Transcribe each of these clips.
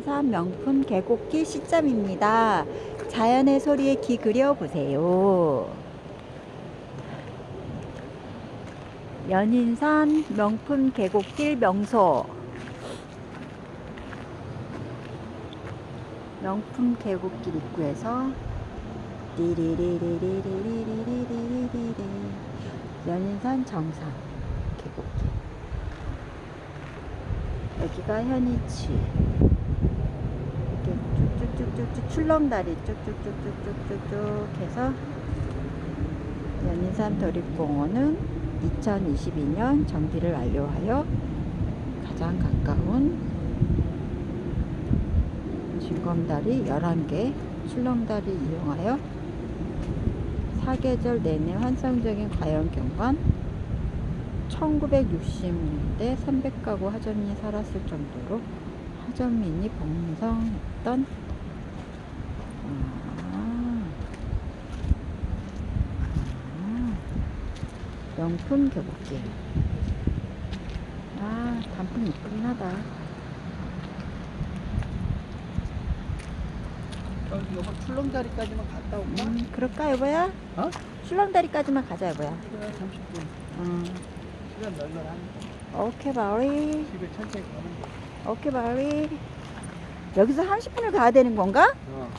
연인산 명품 계곡길 시점입니다. 자연의 소리에 귀 그려보세요. 연인산 명품 계곡길 명소. 명품 계곡길 입구에서 띠리리리리리리리리리리리 연인산 정상 계곡길 여기가 현이치 쭉쭉쭉쭉쭉 출렁다리 쭉쭉쭉쭉쭉쭉 해서 연인산 도립공원은 2022년 정비를 완료하여 가장 가까운 징검다리 11개 출렁다리 이용하여 사계절 내내 환상적인 과연 경관 1960년대 300가구 하점이 살았을 정도로 하점민이 번성했던 명품 교복길 아 단풍 이쁘긴 하다 저기 요거 출렁다리까지만 갔다 올까? 음, 그럴까 여보야? 어? 출렁다리까지만 가자 여보야 그래 30분 음, 시간 널널하니까 오케이 바리 집에 천천히 가면 돼 오케이 바리 여기서 30분을 가야 되는 건가? 어.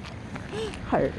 헐